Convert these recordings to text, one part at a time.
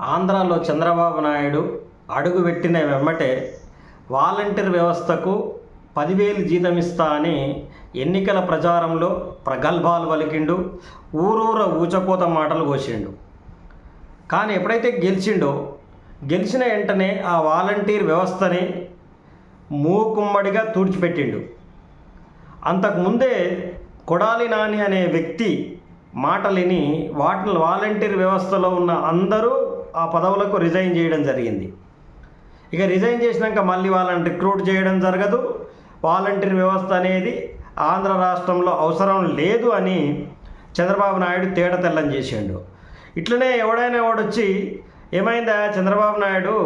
ఆంధ్రాలో చంద్రబాబు నాయుడు అడుగు పెట్టిన వెమ్మటే వాలంటీర్ వ్యవస్థకు పదివేలు జీతం ఇస్తా అని ఎన్నికల ప్రచారంలో ప్రగల్భాలు పలికిండు ఊరూర ఊచకోత మాటలు కోసిండు. కానీ ఎప్పుడైతే గెలిచిండో గెలిచిన వెంటనే ఆ వాలంటీర్ వ్యవస్థని మూకుమ్మడిగా తుడిచిపెట్టిండు. అంతకుముందే కొడాలి నాని అనే వ్యక్తి మాటలిని వాటి వాలంటీర్ వ్యవస్థలో ఉన్న అందరూ ఆ పదవులకు రిజైన్ చేయడం జరిగింది. ఇక రిజైన్ చేసినాక మళ్ళీ వాళ్ళని రిక్రూట్ చేయడం జరగదు. వాలంటీర్ వ్యవస్థ అనేది ఆంధ్ర రాష్ట్రంలో అవసరం లేదు అని చంద్రబాబు నాయుడు తేడ తెల్లం చేసిండు. ఇట్లనే ఎవడైనా ఎవడొచ్చి ఏమైందా చంద్రబాబు నాయుడు?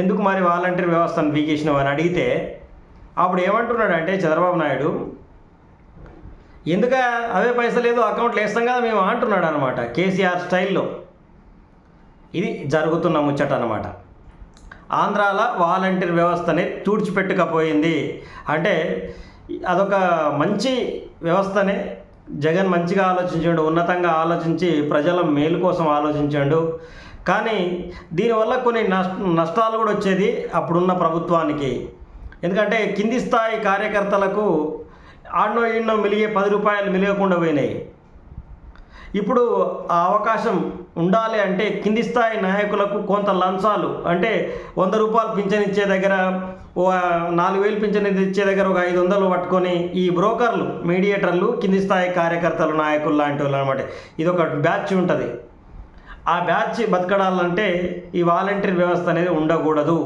ఎందుకు మరి వాలంటీర్ వ్యవస్థను పీకేసినావు అని అడిగితే అప్పుడు ఏమంటున్నాడు అంటే చంద్రబాబు నాయుడు ఎందుక అవే పైసలు ఏదో అకౌంట్లో వేస్తాం కదా మేము అంటున్నాడు అనమాట కేసీఆర్ స్టైల్లో. ఇది జరుగుతున్న ముచ్చట అనమాట ఆంధ్రాల వాలంటీర్ వ్యవస్థని తుడిచిపెట్టుకపోయింది. అంటే అదొక మంచి వ్యవస్థనే. జగన్ మంచిగా ఆలోచించాడు ఉన్నతంగా ఆలోచించి ప్రజల మేలు కోసం ఆలోచించాడు. కానీ దీనివల్ల కొన్ని నష్టాలు కూడా వచ్చేది అప్పుడున్న ప్రభుత్వానికి. ఎందుకంటే కింది స్థాయి కార్యకర్తలకు ఆడో ఎన్నో మిలిగే పది రూపాయలు మిలియకుండా పోయినాయి. ఇప్పుడు ఆ అవకాశం ఉండాలి అంటే కింది స్థాయి నాయకులకు కొంత లంచాలు అంటే వంద రూపాయలు పింఛన్ ఇచ్చే దగ్గర ఓ నాలుగు వేలు పింఛన్ ఇచ్చే దగ్గర ఒక ఐదు వందలు పట్టుకొని ఈ బ్రోకర్లు మీడియేటర్లు కింది స్థాయి కార్యకర్తలు నాయకులు లాంటి వాళ్ళు అనమాట ఇది ఒక బ్యాచ్ ఉంటుంది. ఆ బ్యాచ్ బతకడాలంటే ఈ వాలంటీర్ వ్యవస్థ అనేది ఉండకూడదు.